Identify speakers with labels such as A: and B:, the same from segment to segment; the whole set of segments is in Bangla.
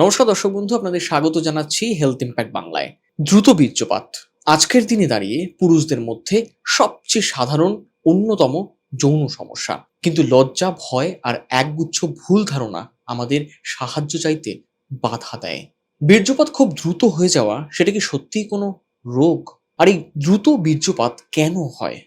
A: নমস্কার দর্শক বন্ধু, আপনাদের স্বাগত জানাচ্ছি হেলথ ইম্প্যাক্ট বাংলায়। দ্রুত বীর্যপাত। আজকের দিনে দাঁড়িয়ে পুরুষদের মধ্যে সবচেয়ে সাধারণ, অন্যতম যৌন সমস্যা। কিন্তু লজ্জা, ভয় আর একগুচ্ছ ভুল ধারণা আমাদের সাহায্য চাইতে বাধা দেয়। বীর্যপাত খুব দ্রুত হয়ে যাওয়া, সেটা কি সত্যিই কোনো রোগ? আর এই দ্রুত বীর্যপাত কেন হয়?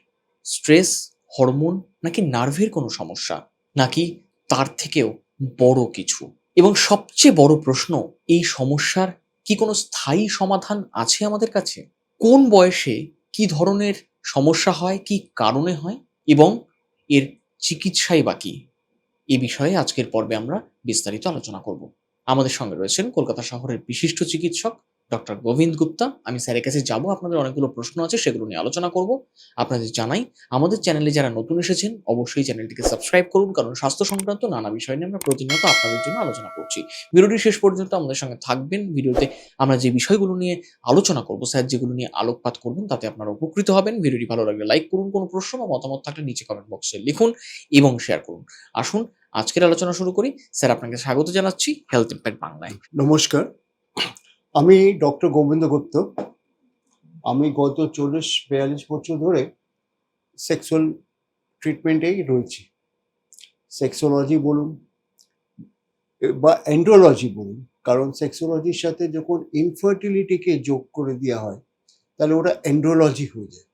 A: স্ট্রেস, হরমোন নাকি নার্ভের কোনো সমস্যা? নাকি তার থেকেও বড় কিছু? এবং সবচেয়ে বড় প্রশ্ন, এই সমস্যার কি কোনো স্থায়ী সমাধান আছে আমাদের কাছে? কোন বয়সে কি ধরনের সমস্যা হয়, কি কারণে হয় এবং এর চিকিৎসাই বাকি এ বিষয়ে আজকের পর্বে আমরা বিস্তারিত আলোচনা করব। আমাদের সঙ্গে রয়েছেন কলকাতা শহরের বিশিষ্ট চিকিৎসক ডক্টর গোবিন্দ গুপ্তা, আমি স্যারের কাছে যাব, আপনাদের অনেকগুলো প্রশ্ন আছে, সেগুলো নিয়ে আলোচনা করব। আপনাদের জানাই, আমাদের চ্যানেলে যারা নতুন এসেছেন, অবশ্যই চ্যানেলটিকে সাবস্ক্রাইব করুন, কারণ স্বাস্থ্য সংক্রান্ত নানা বিষয় নিয়ে আমরা প্রতিনিয়ত আপনাদের জন্য আলোচনা করছি। ভিডিওটি শেষ পর্যন্ত আমাদের সঙ্গে থাকবেন। ভিডিওতে আমরা যে বিষয়গুলো নিয়ে আলোচনা করব, স্যার যেগুলো নিয়ে আলোকপাত করবেন, তাতে আপনারা উপকৃত হবেন। ভিডিওটি ভালো লাগলে লাইক করুন, কোনো প্রশ্ন বা মতামত থাকলে নিচে কমেন্ট বক্সে লিখুন এবং শেয়ার করুন। আসুন, আজকের আলোচনা শুরু করি। স্যার, আপনাকে স্বাগত জানাচ্ছি হেলথ ইম্প্যাক্ট বাংলায়।
B: নমস্কার। আমি ডক্টর গোবিন্দ গুপ্ত। আমি গত চল্লিশ, বিয়াল্লিশ বছর ধরে সেক্সুয়াল ট্রিটমেন্টেই রয়েছি। সেক্সোলজি বলুন, বা অ্যান্ড্রোলজি বলুন, কারণ সেক্সোলজির সাথে যখন ইনফার্টিলিটিকে যোগ করে দেওয়া হয়, তাহলে ওটা অ্যান্ড্রোলজি হয়ে যায়।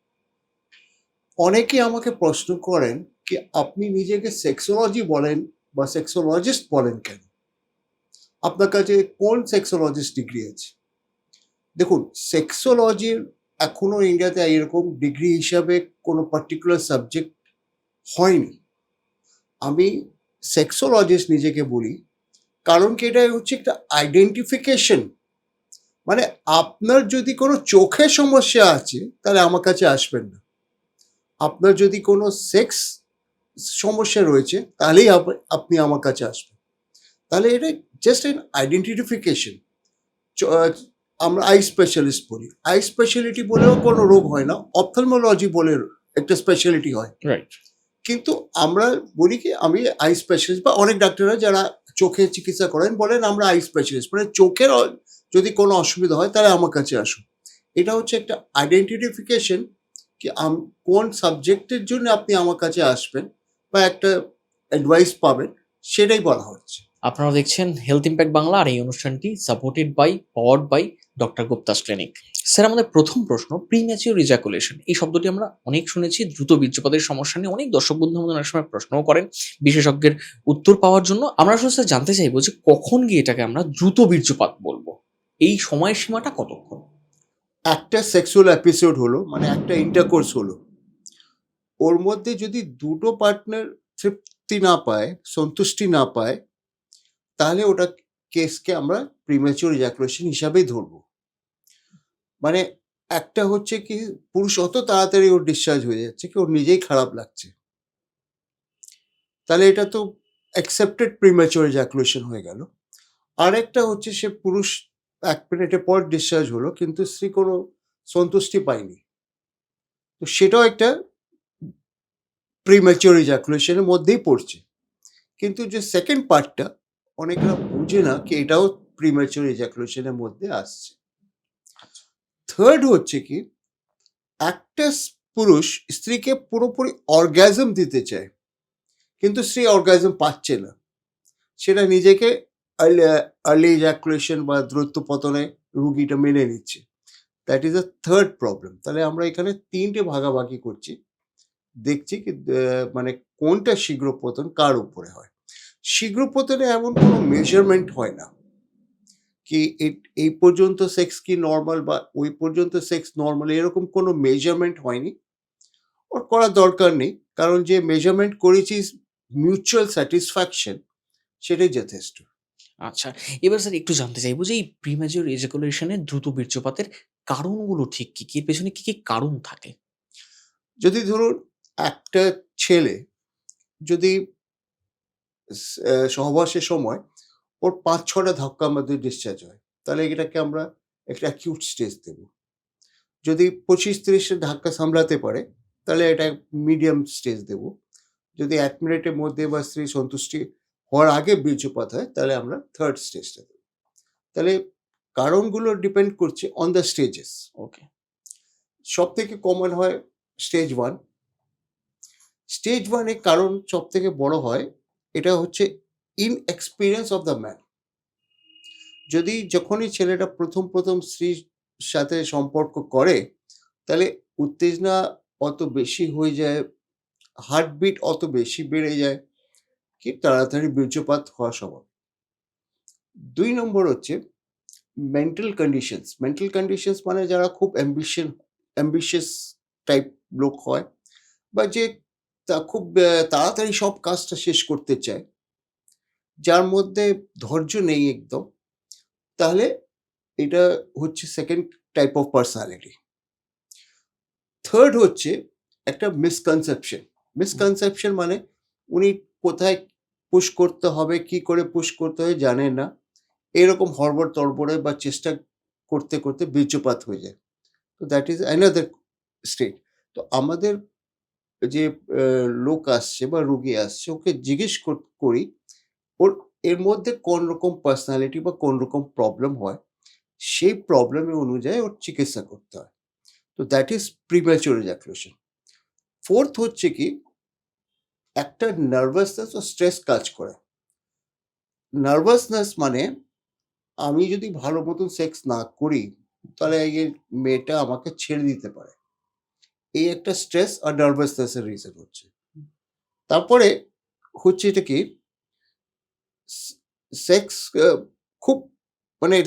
B: অনেকে আমাকে প্রশ্ন করেন কি আপনি নিজেকে সেক্সোলজি বলেন বা সেক্সোলজিস্ট বলেন কেন? আপনার কাছে কোন সেক্সোলজিস্ট ডিগ্রি আছে? দেখুন সেক্সোলজির এখনও ইন্ডিয়াতে এরকম ডিগ্রি হিসাবে কোনো পার্টিকুলার সাবজেক্ট হয়নি। আমি সেক্সোলজিস্ট নিজেকে বলি, কারণ কি এটা হচ্ছে একটা আইডেন্টিফিকেশন মানে আপনার যদি কোনো চোখের সমস্যা আছে, তাহলে আমার কাছে আসবেন না। আপনার যদি কোনো সেক্স সমস্যা রয়েছে, তাহলেই আপ- আপনি আমার কাছে আসবেন। তাহলে এটা জাস্ট এন আইডেন্টিফিকেশন আমরা আই স্পেশালিস্ট বলি। আই স্পেশালিটি বলেও কোনো রোগ হয় না। অপথলমোলজি বলে একটা স্পেশালিটি হয়।
A: রাইট
B: কিন্তু আমরা বলি কি আমি আই স্পেশালিস্ট বা অনেক ডাক্তাররা যারা চোখে চিকিৎসা করেন বলেন আমরা আই স্পেশালিস্ট মানে চোখের যদি কোনো অসুবিধা হয় তাহলে আমার কাছে আসুন। এটা হচ্ছে একটা আইডেন্টিফিকেশন কি কোন সাবজেক্টের জন্য আপনি আমার কাছে আসবেন বা একটা অ্যাডভাইস পাবেন সেটাই বলা হচ্ছে।
A: আপনারা দেখছেন হেলথ ইম্প্যাক্ট বাংলা আর এই অনুষ্ঠানটি supported by powered by doctor Gupta's clinic sir, আমাদের প্রথম প্রশ্ন প্রিম্যাচিওর রিজাকুলেশন এই শব্দটি আমরা অনেক শুনেছি, দ্রুত বীর্যপাতের সমস্যা নিয়ে অনেক দর্শক বন্ধু আমাদের অনেক সময় প্রশ্নও করেন, বিশেষজ্ঞের উত্তর পাওয়ার জন্য। আমরা আসলে স্যার জানতে চাইব যে কখন গিয়ে এটাকে আমরা দ্রুত বীর্যপাত বলব। এই সময়সীমাটা কতক্ষণ?
B: একটা সেক্সুয়াল এপিসোড হলো মানে একটা ইন্টারকোর্স হলো। ওর মধ্যে যদি দুটো পার্টনার তৃপ্তি না পায়, সন্তুষ্টি না পায় তাহলে ওটা কেসকে আমরা প্রিমেচুর ইজাকুলেশন হিসাবেই ধরবো। মানে একটা হচ্ছে কি, পুরুষ অত তাড়াতাড়ি ওর ডিসচার্জ হয়ে যাচ্ছে কি, ওর নিজেই খারাপ লাগছে। তাহলে এটা তো অ্যাকসেপ্টেড প্রিমেচুর ইজাকুলেশন হয়ে গেল। আর একটা হচ্ছে সে পুরুষ এক মিনিটের পর ডিসচার্জ হলো, কিন্তু স্ত্রী কোনো সন্তুষ্টি পায়নি। তো সেটাও একটা প্রিম্যাচিওর ইজাকুলেশনের মধ্যেই পড়ছে। কিন্তু যে সেকেন্ড পার্টটা অনেকরা বুঝে না কি এটাও প্রিমেচুর ইজাকুলেশনের মধ্যে আসছে। থার্ড হচ্ছে কি একটা পুরুষ স্ত্রীকে পুরোপুরি অর্গ্যাজম দিতে চায় কিন্তু স্ত্রী অর্গ্যাজম পাচ্ছে না। সেটা নিজেকে আর্লি ইজাকুলেশন বা দ্রুত পতনে রুগীটা মেনে নিচ্ছে। That is a third problem তাহলে আমরা এখানে তিনটে ভাগাভাগি করছি। দেখছি কি মানে কোনটা শীঘ্র পতন কার উপরে হয়। শীঘ্র পতনে এমন কোনো মেজারমেন্ট হয় না। কি এই পর্যন্ত সেক্স কি নর্মাল বা ওই পর্যন্ত সেক্স নর্মাল এরকম কোনো মেজারমেন্ট হয়নি? ওর করার দরকার নেই কারণ যে মেজারমেন্ট করেছি মিউচুয়াল স্যাটিসফ্যাকশন সেটাই যথেষ্ট।
A: আচ্ছা এবার স্যার একটু জানতে চাইব যে এই প্রিম্যাচিওর ইজাকুলেশনের দ্রুত বীর্যপাতের কারণগুলো ঠিক কি? কি এর পেছনে কি কি কারণ থাকে?
B: যদি ধরুন একটা ছেলে যদি সহবাসের সময় ওর পাঁচ ছটা ধাক্কার মধ্যে ডিসচার্জ হয়। তাহলে এটাকে আমরা একটা অ্যাকিউট স্টেজ দেব। যদি পঁচিশ তিরিশটা ধাক্কা সামলাতে পারে তাহলে এটা মিডিয়াম স্টেজ দেব। যদি এক মিনিটের মধ্যে বা স্ত্রী সন্তুষ্টি হওয়ার আগে বীর্যপাত হয় তাহলে আমরা থার্ড স্টেজটা দেবো। তাহলে কারণগুলো ডিপেন্ড করছে অন দ্য স্টেজেস
A: ওকে
B: সব থেকে কমন হয় স্টেজ ওয়ান স্টেজ ওয়ানে কারণ সব থেকে বড় হয় এটা হচ্ছে in experience of the man যদি যখনই ছেলেটা প্রথম প্রথম স্ত্রীর সাথে সম্পর্ক করে, তাহলে উত্তেজনা অত বেশি হয়ে যায় হার্টবিট অত বেশি বেড়ে যায়, কি তাড়াতাড়ি বীর্যপাত হওয়া স্বভাব দুই নম্বর হচ্ছে মেন্টাল কন্ডিশনস মেন্টাল কন্ডিশনস মানে যারা খুব অ্যাম্বিশন অ্যাম্বিশিয়াস টাইপ লোক হয়, বা যে তা খুব তাড়াতাড়ি সব কাজটা শেষ করতে চায়। যার মধ্যে ধৈর্য নেই একদম। তাহলে এটা হচ্ছে second type of personality third হচ্ছে একটা মিসকনসেপশন মিসকনসেপশন মানে উনি কোথায় পুশ করতে হবে, কি করে পুশ করতে হবে জানেন না। এরকম হড়বড় তড়বড়ে বা চেষ্টা করতে করতে বীর্যপাত হয়ে যায়। তো দ্যাট ইজ অ্যানাদার স্টেট তো আমাদের যে লোক আসছে বা রুগী আসছে, ওকে জিজ্ঞেস কর- ওর, এর মধ্যে কোন রকম পার্সোনালিটি বা কোন রকম প্রবলেম হয়, সেই প্রবলেমে অনুযায়ী ওর চিকিৎসা করতে হয়। তো that is premature ejaculation fourth হচ্ছে কি, একটা নার্ভাসনেস ও স্ট্রেস কাজ করে। নার্ভাসনেস মানে আমি যদি ভালো মতন সেক্স না করি, তাহলে এই মেয়েটা আমাকে ছেড়ে দিতে পারে। এই একটা স্ট্রেস আর নার্ভাসনেসের রিজন হচ্ছে। তারপরে হচ্ছে এটা কি? সেক্স খুব মানে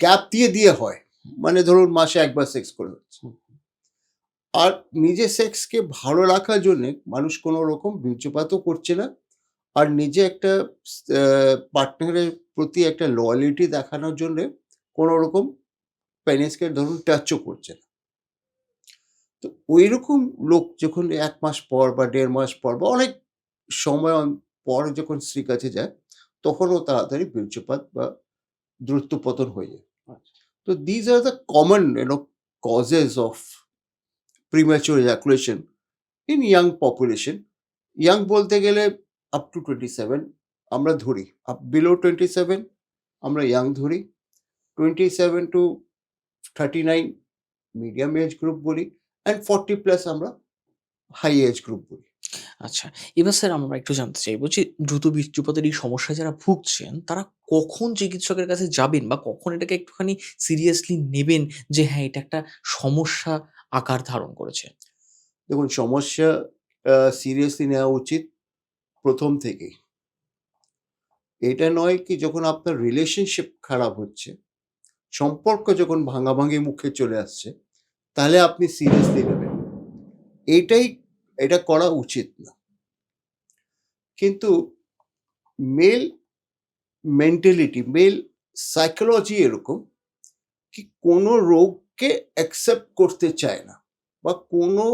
B: গ্যাপ দিয়ে দিয়ে হয়। মানে ধরুন মাসে একবার সেক্স করে হচ্ছে। আর নিজে সেক্সকে ভালো রাখার জন্য মানুষ কোনো রকম বীর্যপাতও করছে না। আর নিজে একটা পার্টনারের প্রতি একটা লয়ালিটি দেখানোর জন্য কোনো রকম পেনিসকে ধরুন টাচও করছে না। তো ওই রকম লোক যখন এক মাস পর বা দেড় মাস পর বা অনেক সময় পর যখন স্ত্রীর কাছে যায় তখনও তাড়াতাড়ি বীর্যপাত বা দ্রুত পতন হয়ে যায়। তো these are the common you know causes of premature ejaculation in young population young বলতে গেলে আপ টু টোয়েন্টি সেভেন আমরা ধরি। আপ বিলো টোয়েন্টি সেভেন আমরা ইয়াং ধরি। Twenty seven to thirty nine medium age group বলি। অ্যান্ড ফর্টি প্লাস আমরা হাই এজ গ্রুপ বলি।
A: আচ্ছা এবার স্যার আমরা একটু জানতে চাইব যে দ্রুত বীর্যপাতের এই সমস্যায় যারা ভুগছেন তারা কখন চিকিৎসকের কাছে যাবেন বা কখন এটাকে একটুখানি সিরিয়াসলি নেবেন যে হ্যাঁ এটা একটা সমস্যা আকার ধারণ করেছে?
B: দেখুন সমস্যা সিরিয়াসলি নেওয়া উচিত প্রথম থেকেই। এটা নয় কি যখন আপনার রিলেশনশিপ খারাপ হচ্ছে সম্পর্ক যখন ভাঙাভাঙি মুখে চলে আসছে তাহলে আপনি সিরিয়াসলি নেবেন এইটাই এটা করা উচিত না। কিন্তু মেল মেন্টালিটি মেল সাইকোলজি এরকম কি কোনো রোগকে অ্যাকসেপ্ট করতে চায় না বা কোনো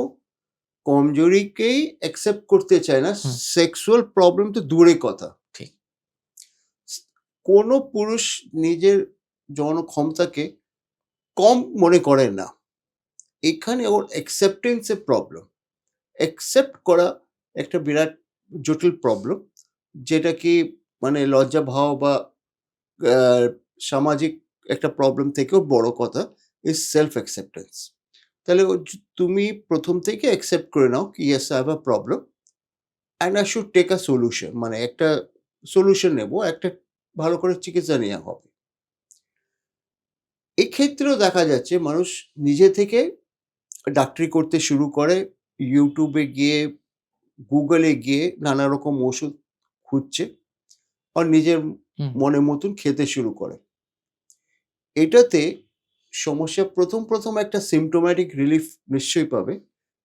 B: কমজোরিকেই অ্যাকসেপ্ট করতে চায় না সেক্সুয়াল প্রবলেম তো দূরে কথা।
A: ঠিক।
B: কোনো পুরুষ নিজের যৌন ক্ষমতাকে কম মনে করে না। এখানে ওর অ্যাকসেপ্টেন্সের প্রবলেম অ্যাকসেপ্ট করা একটা বিরাট জটিল প্রবলেম যেটা কি মানে লজ্জা ভাব বা সামাজিক একটা প্রবলেম থেকেও বড় কথা ইজ সেলফ অ্যাকসেপ্টেন্স তাহলে তুমি প্রথম থেকে অ্যাকসেপ্ট করে নাও কি yes I have problem and I should take a solution মানে একটা সলিউশন নেব, একটা ভালো করে চিকিৎসা নেওয়া হবে। এক্ষেত্রেও দেখা যাচ্ছে মানুষ নিজে থেকে ডাক্তারি করতে শুরু করে ইউটিউবে গিয়ে গুগলে গিয়ে নানা রকম ওষুধ খুঁজছে আর নিজের। মনের মতন খেতে শুরু করে। এটাতে সমস্যা প্রথম প্রথম একটা সিমটোম্যাটিক রিলিফ নিশ্চয়ই পাবে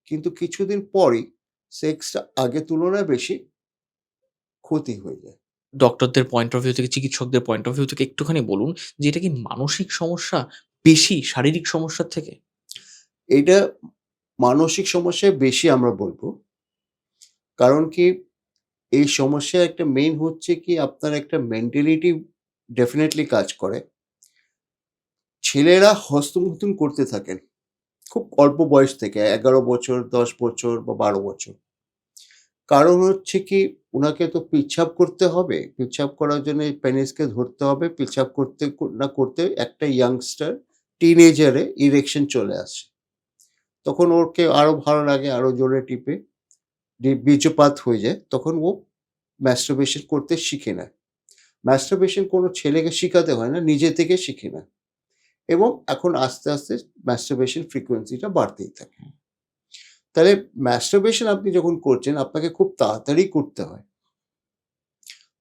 B: কিন্তু কিছুদিন পরই সেক্সটা আগে তুলনায় বেশি ক্ষতি হয়ে যায়।
A: ডক্টরদের পয়েন্ট অফ ভিউ থেকে চিকিৎসকদের পয়েন্ট অফ ভিউ থেকে একটুখানি বলুন যে এটা কি মানসিক সমস্যা বেশি শারীরিক সমস্যার থেকে?
B: এটা মানসিক সমস্যায় বেশি আমরা বলব। কারণ কি, এই সমস্যা একটা মেইন হচ্ছে কি, আপনার একটা মেন্টালিটি ডেফিনেটলি কাজ করে। ছেলেরা হস্তমুতন করতে থাকেন, খুব অল্প বয়স থেকে, এগারো বছর, দশ বছর বা বারো বছর। কারণ হচ্ছে কি ওনাকে তো পিচ্ছাপ করতে হবে, পিচ্ছাপ করার জন্য পেনিসকে ধরতে হবে, পিচ্ছাপ করতে না করতে একটা ইয়াংস্টার টিনেজারে ইরেকশন চলে আসে। তখন ওরকে আরও ভালো লাগে, আরও জোরে টিপে বী- বীর্যপাত হয়ে যায়, তখন ও ম্যাস্টারবেশন করতে শিখে নেয়। ম্যাস্টারবেশন কোনো ছেলেকে শেখাতে হয় না, নিজে থেকে শিখে না এবং এখন আস্তে আস্তে ম্যাস্টারবেশন ফ্রিকোয়েন্সিটা বাড়তেই থাকে। তাহলে ম্যাস্টারবেশন আপনি যখন করছেন, আপনাকে খুব তাড়াতাড়ি করতে হয়।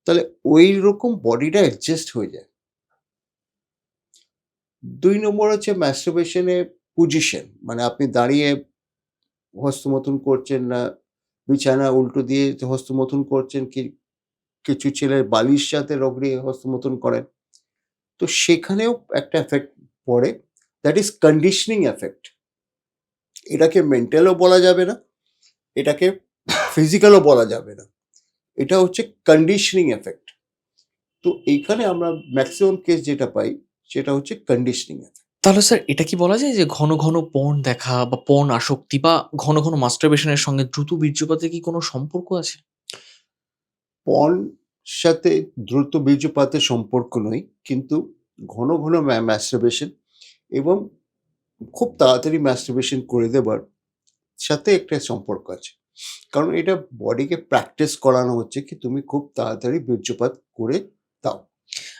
B: তাহলে ওই রকম বডিটা অ্যাডজাস্ট হয়ে যায়। দুই নম্বর হচ্ছে ম্যাস্টারবেশনে পজিশন মানে আপনি দাঁড়িয়ে হস্তমতন করছেন না, বিছানা উল্টো দিয়ে হস্তমতন করছেন কি, কিছু ছেলের বালির সাথে রগড়িয়ে হস্তমতন করেন। তো সেখানেও একটা এফেক্ট পড়ে দ্যাট ইজ কন্ডিশনিং এফেক্ট এটাকে মেন্টালও বলা যাবে না, এটাকে ফিজিক্যালও বলা যাবে না। এটা হচ্ছে কন্ডিশনিং এফেক্ট তো এইখানে আমরা ম্যাক্সিমাম কেস যেটা পাই, সেটা হচ্ছে কন্ডিশনিং এফেক্ট
A: তাহলে স্যার, এটা কি বলা যায় যে ঘন ঘন পর্ন দেখা বা পর্ন আসক্তি বা ঘন ঘন মাস্টারবেশনের সঙ্গে দ্রুত বীর্যপাতের কি কোনো সম্পর্ক আছে?
B: পর্ন সাথে দ্রুত বীর্যপাতের সম্পর্ক নয়, কিন্তু ঘন ঘন ম্যাস্টারবেশন এবং খুব তাড়াতাড়ি ম্যাস্টারবেশন করে দেবার সাথে একটা সম্পর্ক আছে। কারণ এটা বডিকে প্র্যাকটিস করানো হচ্ছে কি তুমি খুব তাড়াতাড়ি বীর্যপাত করে দাও।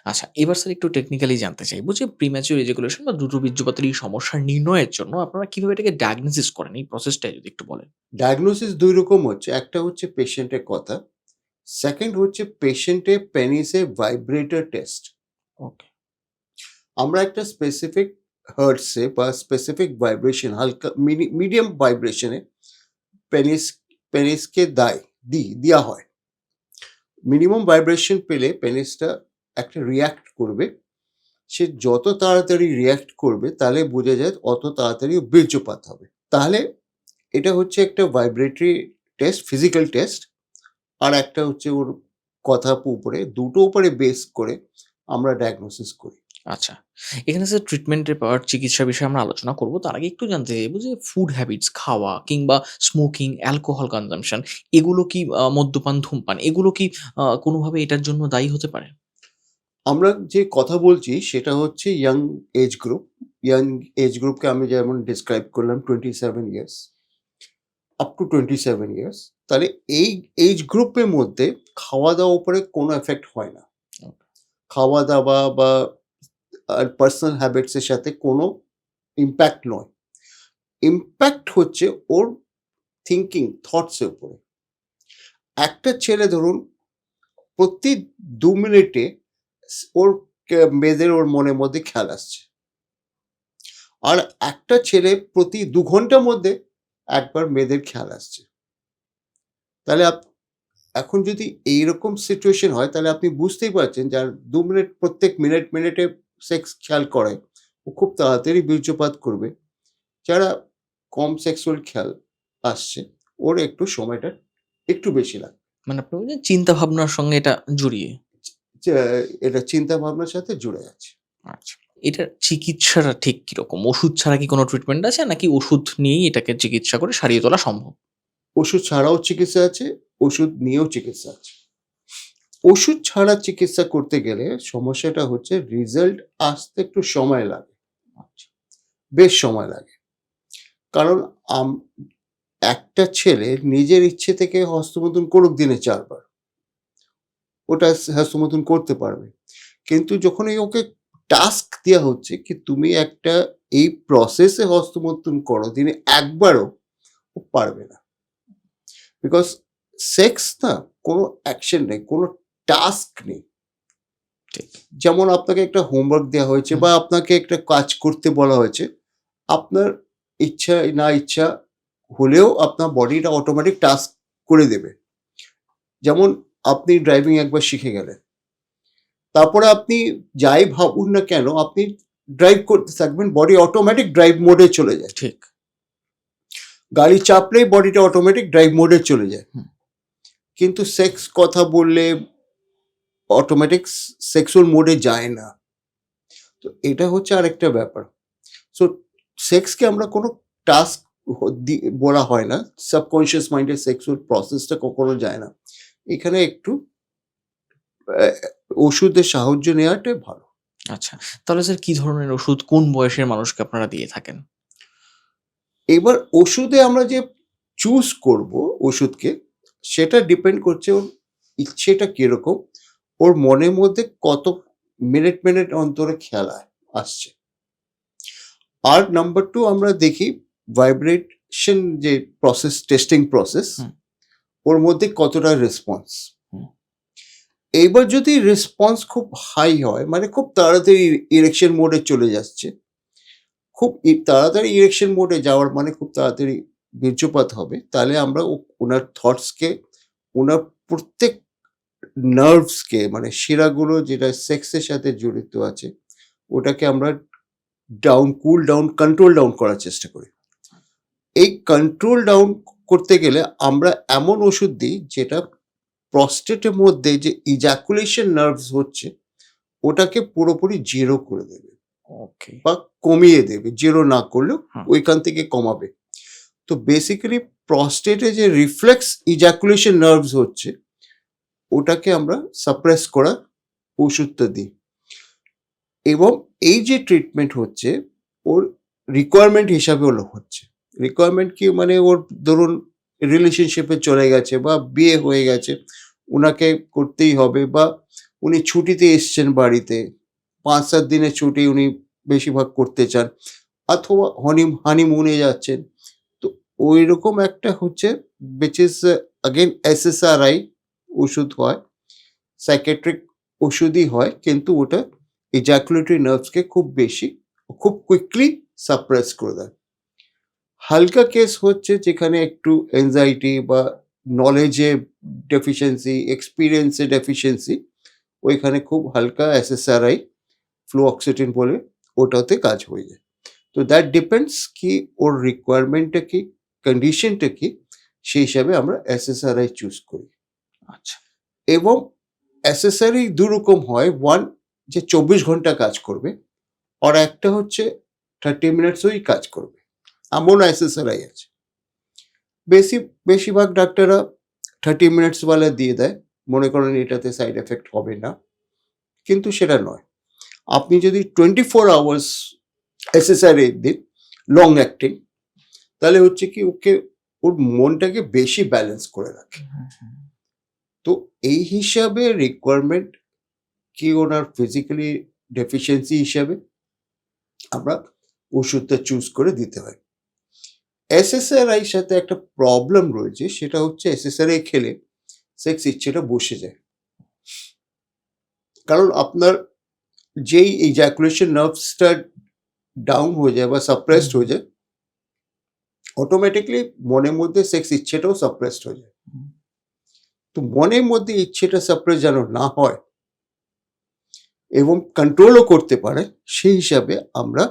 A: আচ্ছা এবার স্যার একটু টেকনিক্যালি জানতে চাইব যে প্রিম্যাচিওর এজুকেশন বা দ্রুত বীর্যপাতের এই সমস্যার নির্ণয়ের জন্য আপনারা কীভাবে এটাকে ডায়াগনোসিস করেন? এই প্রসেসটা যদি একটু বলেন।
B: ডায়াগনোসিস দুই রকম হচ্ছে। একটা হচ্ছে পেশেন্টের কথা সেকেন্ড হচ্ছে পেশেন্টের পেনিসে ভাইব্রেটর টেস্ট
A: ওকে
B: আমরা একটা স্পেসিফিক হার্টসে বা স্পেসিফিক ভাইব্রেশন হালকা মিডিয়াম ভাইব্রেশনে পেনিস পেনিসকে দায় দি দেওয়া হয়। মিনিমাম ভাইব্রেশন পেলে পেনিসটা একটা রিয়াক্ট করবে, সে যত তাড়াতাড়ি রিয়াক্ট করবে তাহলে বোঝা যায় অত তাড়াতাড়ি বীর্যপাত হবে। তাহলে এটা হচ্ছে একটা ভাইব্রেটরি টেস্ট ফিজিক্যাল টেস্ট আর একটা হচ্ছে ওর কথা উপরে, দুটো উপরে বেস করে আমরা ডায়াগনোসিস করি।
A: আচ্ছা এখানে স্যার ট্রিটমেন্টের পর চিকিৎসা বিষয়ে আমরা আলোচনা করব। তার আগে একটু জানতে চাইব যে ফুড হ্যাবিটস খাওয়া কিংবা স্মোকিং অ্যালকোহল কনজাম্পশন এগুলো কি মদ্যপান, ধূমপান, এগুলো কি কোনোভাবে এটার জন্য দায়ী হতে পারে?
B: আমরা যে কথা বলছি সেটা হচ্ছে young age group young age গ্রুপকে আমি যেমন ডিসক্রাইব করলাম twenty seven years up to twenty seven years তাহলে এই এজ গ্রুপের মধ্যে খাওয়া দাওয়ার উপরে কোনো এফেক্ট হয় না। খাওয়া দাওয়া বা পার্সোনাল হ্যাবিটসের সাথে কোনো ইম্প্যাক্ট নয়। ইম্প্যাক্ট হচ্ছে ওর থিঙ্কিং থটসের উপরে। একটা ছেলে ধরুন, প্রতি দু মিনিটে ওর মেয়েদের ওর মনের মধ্যে খেয়াল আসছে। আর একটা ছেলে প্রতি দু ঘণ্টার মধ্যে একবার মেয়েদের খেয়াল আসছে। তাহলে এখন যদি এইরকম সিচুয়েশন হয়, তাহলে আপনি বুঝতেই পারছেন যার দু মিনিট, প্রত্যেক মিনিট, মিনিটে সেক্স খেয়াল করে। ও খুব তাড়াতাড়ি বীর্যপাত করবে। যারা কম সেক্সুয়াল খেয়াল আসছে, ওর একটু সময়টা একটু বেশি লাগে
A: মানে আপনি চিন্তা ভাবনার সঙ্গে এটা জড়িয়ে।
B: এটা চিন্তা ভাবনার সাথে জুড়ে আছে।
A: আচ্ছা। এটার চিকিৎসাটা ঠিক কীরকম? ওষুধ ছাড়া কি কোনো ট্রিটমেন্ট আছে নাকি ওষুধ নিয়েই এটাকে চিকিৎসা করে সারিয়ে তোলা সম্ভব?
B: ওষুধ ছাড়াও চিকিৎসা আছে ওষুধ নিয়েও চিকিৎসা আছে। ওষুধ ছাড়া চিকিৎসা করতে গেলে সমস্যাটা হচ্ছে রেজাল্ট আসতে একটু সময় লাগে। বেশ সময় লাগে। কারণ আম- একটা ছেলে নিজের ইচ্ছে থেকে হস্তমতন করুক দিনে চারবার। ওটা হস্তমতন করতে পারবে। কিন্তু যখন এই ওকে টাস্ক দেওয়া হচ্ছে কি তুমি একটা এই প্রসেসে হস্তমতন করো দিনে একবারও ও পারবে না। বিকজ সেক্স না কোনো অ্যাকশন নেই কোনো টাস্ক নেই। যেমন আপনাকে একটা হোমওয়ার্ক দেওয়া হয়েছে বা আপনাকে একটা কাজ করতে বলা হয়েছে আপনার ইচ্ছা না ইচ্ছা হলেও আপনার বডিটা অটোমেটিক টাস্ক করে দেবে। যেমন আপনি ড্রাইভিং একবার শিখে গেলেন। তারপরে আপনি যাই ভাবুন না কেন আপনি ড্রাইভ করতে থাকবেন বডি অটোমেটিক ড্রাইভ মোডে চলে যায়।
A: ঠিক।
B: গাড়ি চাপলেই বডিটা অটোমেটিক ড্রাইভ মোডে চলে যায়। কিন্তু সেক্স কথা বললে অটোমেটিক সেক্সুয়াল মোডে যায় না। তো এটা হচ্ছে আরেকটা ব্যাপার। সো সেক্সকে আমরা কোনো টাস্ক বলা হয় না। সাবকনশিয়াস মাইন্ডের সেক্সুয়াল প্রসেসটা কখনো যায় না। এখানে একটু ওষুধের সাহায্য নেওয়াটাই ভালো।
A: আচ্ছা তাহলে স্যার কি ধরনের ওষুধ কোন বয়সের মানুষকে আপনারা দিয়ে থাকেন?
B: এবার ওষুধে আমরা যে চুজ করব ওষুধকে সেটা ডিপেন্ড করছে ওর ইচ্ছেটা কীরকম ওর মনের মধ্যে কত মিনিট মিনিট অন্তরে খেলা আসছে। আর নাম্বার টু আমরা দেখি ভাইব্রেশন যে প্রসেস টেস্টিং প্রসেস। ওর মধ্যে কতটা রেসপন্স এইবার যদি রেসপন্স খুব হাই হয় মানে খুব তাড়াতাড়ি ইরেকশন মোডে চলে যাচ্ছে খুব তাড়াতাড়ি ইরেকশন মোডে যাওয়ার মানে খুব তাড়াতাড়ি বীর্যপাত হবে তাহলে আমরা ওনার থটসকে ওনার প্রত্যেক নার্ভসকে মানে শিরাগুলো যেটা সেক্সের সাথে জড়িত আছে ওটাকে আমরা down cool down control down করার চেষ্টা করি। এই কন্ট্রোল ডাউন করতে গেলে আমরা এমন ওষুধ দিই যেটা প্রস্টেটের মধ্যে যে ইজাকুলেশন নার্ভস হচ্ছে ওটাকে পুরোপুরি জিরো করে দেবে।
A: ওকে
B: বা কমিয়ে দেবে জিরো না করলেও ওইখান থেকে কমাবে। তো বেসিক্যালি প্রস্টেটে যে রিফ্লেক্স ইজাকুলেশন নার্ভস হচ্ছে ওটাকে আমরা সাপ্রেস করা ওষুধটা দিই। এবং এই যে ট্রিটমেন্ট হচ্ছে ওর রিকোয়ারমেন্ট হিসাবে হলো হচ্ছে। রিকোয়ারমেন্ট কি? মানে ওর ধরুন রিলেশনশিপে চলে গেছে বা বিয়ে হয়ে গেছে ওনাকে করতেই হবে বা উনি ছুটিতে এসছেন বাড়িতে, পাঁচ সাত দিনের ছুটি উনি বেশিরভাগ করতে চান অথবা হনি হানিমুনে যাচ্ছেন। তো ওই রকম একটা হচ্ছে বিচ ইজ অগেন এসএসআরআই ওষুধ হয় সাইকেট্রিক ওষুধই হয়, কিন্তু ওটা ইজাকুলেটরি নার্ভসকে খুব বেশি, খুব কুইকলি সাপ্রেস করে দেয়। হালকা কেস হচ্ছে যেখানে একটু এনজাইটি বা নলেজে ডেফিসিয়েন্সি এক্সপিরিয়েন্সে ডেফিসিয়েন্সি ওইখানে খুব হালকা এসএসআরআই ফ্লুঅক্সিটিন বলে ওটাতে কাজ হয়ে যায়। তো দ্যাট ডিপেন্ডস কি ওর রিকোয়ারমেন্টটা কি কন্ডিশনটা কি সেই হিসাবে আমরা এসএসআরআই চুজ করি।
A: আচ্ছা।
B: এবং এসএসআরআই দু রকম হয় ওয়ান যে চব্বিশ ঘণ্টা কাজ করবে আর একটা হচ্ছে থার্টি মিনিটসই কাজ করবে। এমন এসএসআরআই আছে। বেশি বেশিরভাগ ডাক্তাররা থার্টি মিনিটস ওয়ালা দিয়ে দেয় মনে করেন এটাতে সাইড এফেক্ট হবে না। কিন্তু সেটা নয়। আপনি যদি টোয়েন্টি ফোর আওয়ার্স এসএসআরআই দিন লং অ্যাক্টিং তাহলে হচ্ছে কি ওকে ওর মনটাকে বেশি ব্যালেন্স করে রাখে। তো এই হিসাবে রিকোয়ারমেন্ট কি ওনার ফিজিক্যালি ডেফিসিয়েন্সি হিসাবে আমরা ওষুধটা চুজ করে দিতে হয়। এসএসআরআই সাথে একটা প্রবলেম রয়েছে সেটা হচ্ছে এসএসআরআই খেলে সেক্স ইচ্ছেটা বসে যায়। কারণ আপনার যেই ইজাকুলেশন নার্ভসটা ডাউন হয়ে যায় বা সাপ্রেসড হয়ে যায় অটোমেটিকলি মনের মধ্যে সেক্স ইচ্ছেটাও সাপ্রেসড হয়ে যায়। তো মনের মধ্যে ইচ্ছেটা সাপ্রেস যেন না হয় এবং কন্ট্রোলও করতে পারে সেই হিসাবে আমরা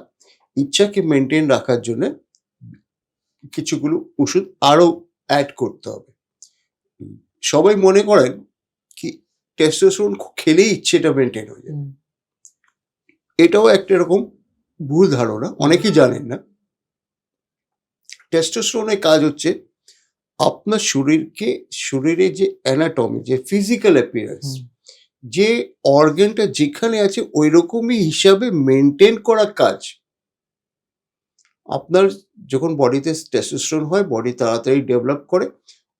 B: ইচ্ছাকে মেনটেন রাখার জন্য কিছুগুলো ওষুধ আরও অ্যাড করতে হবে। সবাই মনে করেন কি টেস্টোস্টেরন খেলেই ইচ্ছেটা মেনটেন হয়ে যায়। এটাও একটা এরকম ভুল ধারণা অনেকেই জানেন না। টেস্টোস্টেরনের কাজ হচ্ছে আপনার শরীরকে শরীরে যে অ্যানাটমি যে ফিজিক্যাল অ্যাপিয়ারেন্স যে অর্গানটা যেখানে আছে ওই রকমই হিসাবে মেনটেন করা কাজ আপনার যখন বডিতে টেস্টোস্টেরন হয় বডি তাড়াতাড়ি ডেভেলপ করে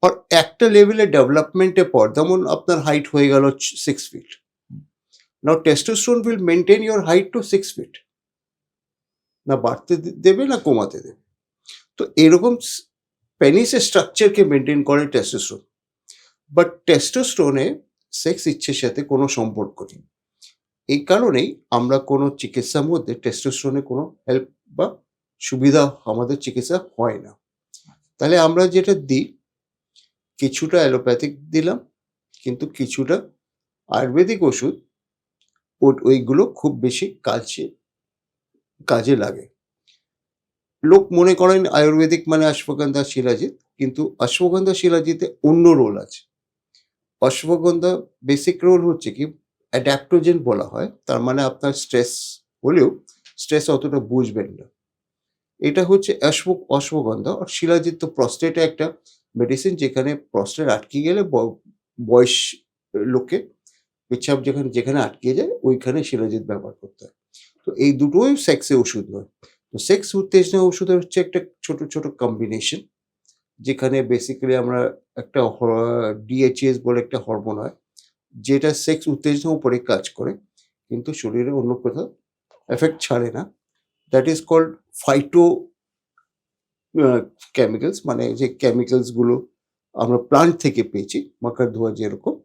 B: আর একটা লেভেলে ডেভেলপমেন্টের পর যেমন আপনার হাইট হয়ে গেল six feet now testosterone will maintain your height to six feet না বাড়তে দেবে না কমাতে দেবে। তো এরকম পেনিসের স্ট্রাকচারকে মেনটেন করে টেস্টোস্টেরন বাট টেস্টোস্টেরনে সেক্স ইচ্ছের সাথে কোনো সম্পর্ক নেই। এই কারণেই আমরা কোনো চিকিৎসার মধ্যে টেস্টোস্টেরনে কোনো হেল্প বা সুবিধা আমাদের চিকিৎসা হয় না। তাহলে আমরা যেটা দিই, কিছুটা অ্যালোপ্যাথিক দিলাম, কিন্তু কিছুটা আয়ুর্বেদিক ওষুধ ওইগুলো খুব বেশি কাজে কাজে লাগে। লোক মনে করেন আয়ুর্বেদিক মানে অশ্বগন্ধা, শিলাজিৎ, কিন্তু অশ্বগন্ধা, শিলাজিতে অন্য রোল আছে। অশ্বগন্ধা বেসিক রোল হচ্ছে কি অ্যাডাপ্টোজেন বলা হয়, তার মানে আপনার স্ট্রেস হলেও স্ট্রেস অতটা বুঝবেন না। এটা হচ্ছে অশ্ব, অশ্বগন্ধা। আর শিলাজিৎ তো প্রস্টেটে একটা মেডিসিন যেখানে প্রস্টেট আটকে গেলে বয়স লোকে পেচ্ছাপ যেখানে যেখানে আটকে যায়, ওইখানে শিলাজিৎ ব্যবহার করতে হয়। তো এই দুটোই সেক্সে ওষুধ নয় তো সেক্স উত্তেজনা ওষুধের হচ্ছে একটা ছোট ছোট কম্বিনেশন যেখানে বেসিক্যালি আমরা একটা ডিএইচএস বলে একটা হরমোন হয়, যেটা সেক্স উত্তেজনার উপরে কাজ করে। কিন্তু শরীরে অন্য কোথাও এফেক্ট ছাড়ে না। That is called phytochemicals মানে যে কেমিক্যালসগুলো আমরা প্লান্ট থেকে পেয়েছি মাকার ধোয়া যেরকম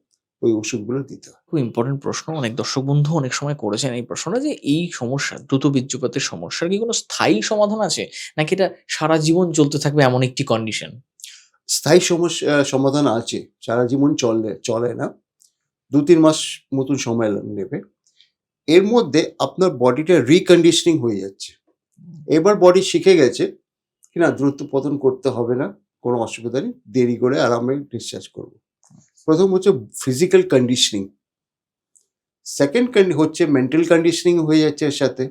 B: ওই ওষুধগুলো দিতে হয়।
A: খুব ইম্পর্টেন্ট প্রশ্ন। অনেক দর্শক বন্ধু অনেক সময় করেছেন এই প্রশ্নটা যে এই সমস্যা দ্রুত বীর্যপাতের সমস্যার কি কোনো স্থায়ী সমাধান আছে? নাকি এটা সারা জীবন চলতে থাকবে এমন একটি কন্ডিশন
B: স্থায়ী সমস্যা সমাধান আছে। সারা জীবন চলে চলে না। দু তিন মাস মতন সময় নেবে। এর মধ্যে আপনার বডিটা রিকন্ডিশনিং হয়ে যাচ্ছে। এবার বডি শিখে গেছে কি না দ্রুত পতন করতে হবে না কোনো অসুবিধা নেই দেরি করে আরামে ডিসচার্জ করব। প্রথম হচ্ছে ফিজিক্যাল কন্ডিশনিং সেকেন্ড হচ্ছে মেন্টাল কন্ডিশনিং হয়ে যাচ্ছে এর সাথে।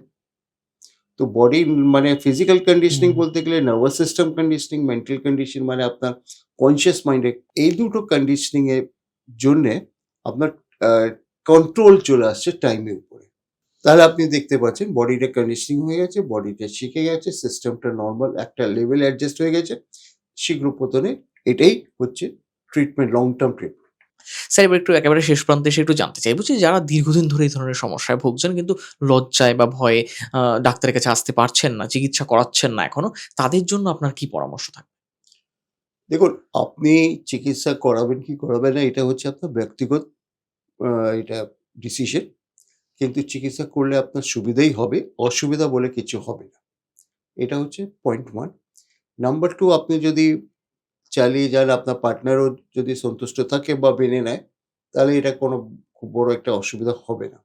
B: তো বডি মানে ফিজিক্যাল কন্ডিশনিং বলতে গেলে nervous system conditioning mental condition মানে আপনার কনসিয়াস মাইন্ডে এই দুটো কন্ডিশনিং এর জন্যে আপনার কন্ট্রোল চলে আসছে টাইমের উপরে। তাহলে আপনি দেখতে পাচ্ছেন বডিটা কন্ডিশনিং হয়ে গেছে বডিটা শিখে গেছে সিস্টেমটা নর্মাল একটা লেভেল অ্যাডজাস্ট হয়ে গেছে। শীঘ্র পতনে এটাই হচ্ছে treatment long term treatment
A: sir এবার একটু একেবারে শেষ প্রান্তে এসে একটু জানতে চাইব যে যারা দীর্ঘদিন ধরে এই ধরনের সমস্যায় ভুগছেন কিন্তু লজ্জায় বা ভয়ে ডাক্তারের কাছে আসতে পারছেন না চিকিৎসা করাচ্ছেন না এখনও তাদের জন্য আপনার কি পরামর্শ থাকবে?
B: দেখুন আপনি চিকিৎসা করাবেন কি করাবেন না এটা হচ্ছে আপনার ব্যক্তিগত এটা ডিসিশন কিন্তু চিকিৎসা করলে আপনার সুবিধাই হবে অসুবিধা বলে কিছু হবে না। এটা হচ্ছে পয়েন্ট ওয়ান নাম্বার টু আপনি যদি চালিয়ে যান আপনার পার্টনারও যদি সন্তুষ্ট থাকে বা মেনে নেয় তাহলে এটা কোনো খুব বড় একটা অসুবিধা হবে না।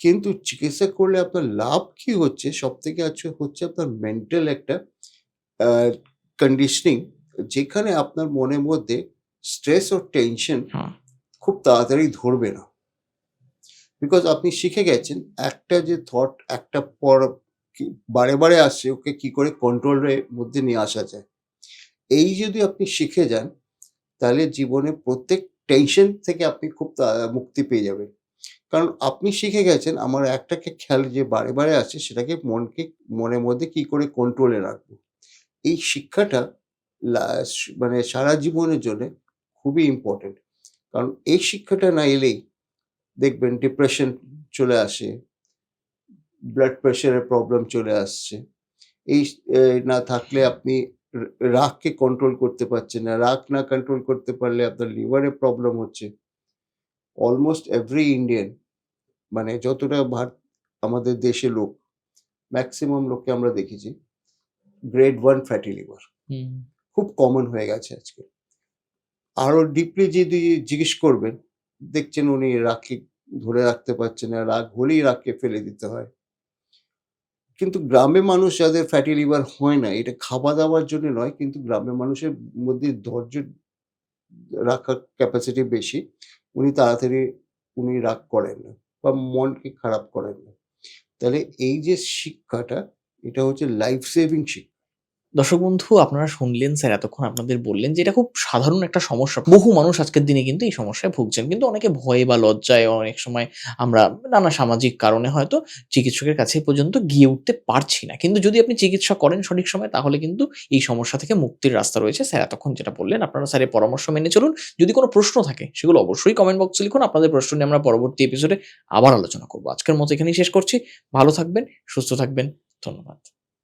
B: কিন্তু চিকিৎসা করলে আপনার লাভ কি হচ্ছে? সব থেকে আছে হচ্ছে আপনার মেন্টাল একটা কন্ডিশনিং যেখানে আপনার মনের মধ্যে স্ট্রেস ও টেনশন খুব তাড়াতাড়ি ধরবে না। বিকজ আপনি শিখে গেছেন, একটা যে থট একটা পর বারে বারে আসছে, ওকে কি করে কন্ট্রোলের মধ্যে নিয়ে আসা যায়। এই যদি আপনি শিখে যান, তাহলে জীবনে প্রত্যেক টেনশন থেকে আপনি খুব মুক্তি পেয়ে যাবেন। কারণ আপনি শিখে গেছেন, আমার একটাকে খেয়াল যে বারে বারে আসছে, সেটাকে মনকে, মনের মধ্যে কি করে কন্ট্রোলে রাখব। এই শিক্ষাটা মানে সারা জীবনের জন্য খুবই ইম্পর্টেন্ট কারণ এই শিক্ষাটা না এলেই দেখবেন ডিপ্রেশন চলে আসে ব্লাড প্রেশারের প্রবলেম চলে আসছে। এই না থাকলে আপনি রাগকে কন্ট্রোল করতে পারছেন না। রাগ না কন্ট্রোল করতে পারলে আপনার লিভারের প্রবলেম হচ্ছে। অলমোস্ট এভরি ইন্ডিয়ান মানে যতটা ভারত আমাদের দেশে লোক ম্যাক্সিমাম লোককে আমরা দেখেছি গ্রেড ওয়ান ফ্যাটি লিভার খুব কমন হয়ে গেছে আজকে। আরও ডিপলি যদি জিজ্ঞেস করবেন দেখছেন উনি রাগকে ধরে রাখতে পারছে না, রাগ হলেই রাগকে ফেলে দিতে হয়। কিন্তু গ্রামে মানুষ যাদের ফ্যাটি লিভার হয় না, এটা খাওয়া দাওয়ার জন্য নয়, কিন্তু গ্রামের মানুষের মধ্যে ধৈর্য রাখার ক্যাপাসিটি বেশি, উনি তাড়াতাড়ি উনি রাগ করেন না বা মনকে খারাপ করেন না। তাহলে এই যে শিক্ষাটা, এটা হচ্ছে লাইফ সেভিং শিক্ষা।
A: দর্শক বন্ধু, আপনারা শুনলেন স্যার এতক্ষণ আপনাদের বললেন যে এটা খুব সাধারণ একটা সমস্যা। বহু মানুষ আজকের দিনে কিন্তু এই সমস্যায় ভুগছেন। কিন্তু অনেকে ভয়ে বা লজ্জায় অনেক সময় আমরা নানা সামাজিক কারণে হয়তো চিকিৎসকের কাছে পর্যন্ত গিয়ে উঠতে পারছি না। কিন্তু যদি আপনি চিকিৎসা করেন সঠিক সময়, তাহলে কিন্তু এই সমস্যা থেকে মুক্তির রাস্তা রয়েছে। স্যার এতক্ষণ যেটা বললেন, আপনারা স্যারের পরামর্শ মেনে চলুন। যদি কোনো প্রশ্ন থাকে, সেগুলো অবশ্যই কমেন্ট বক্সে লিখুন। আপনাদের প্রশ্ন নিয়ে আমরা পরবর্তী এপিসোডে আবার আলোচনা করব। আজকের মতো এখানেই শেষ করছি। ভালো থাকবেন, সুস্থ থাকবেন। ধন্যবাদ।